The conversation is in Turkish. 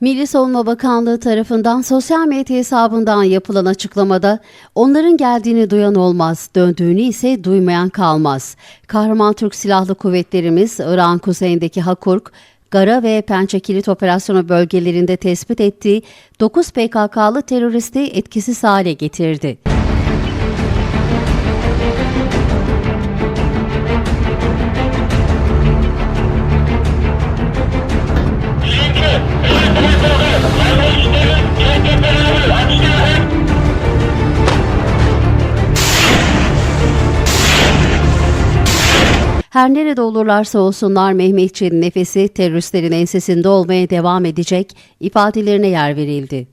Milli Savunma Bakanlığı tarafından sosyal medya hesabından yapılan açıklamada onların geldiğini duyan olmaz, döndüğünü ise duymayan kalmaz. Kahraman Türk Silahlı Kuvvetlerimiz Irak'ın kuzeyindeki Hakurk, Gara ve Pençe Kilit Operasyonu bölgelerinde tespit ettiği 9 PKK'lı teröristi etkisiz hale getirdi. Her nerede olurlarsa olsunlar Mehmetçiğin nefesi teröristlerin ensesinde olmaya devam edecek ifadelerine yer verildi.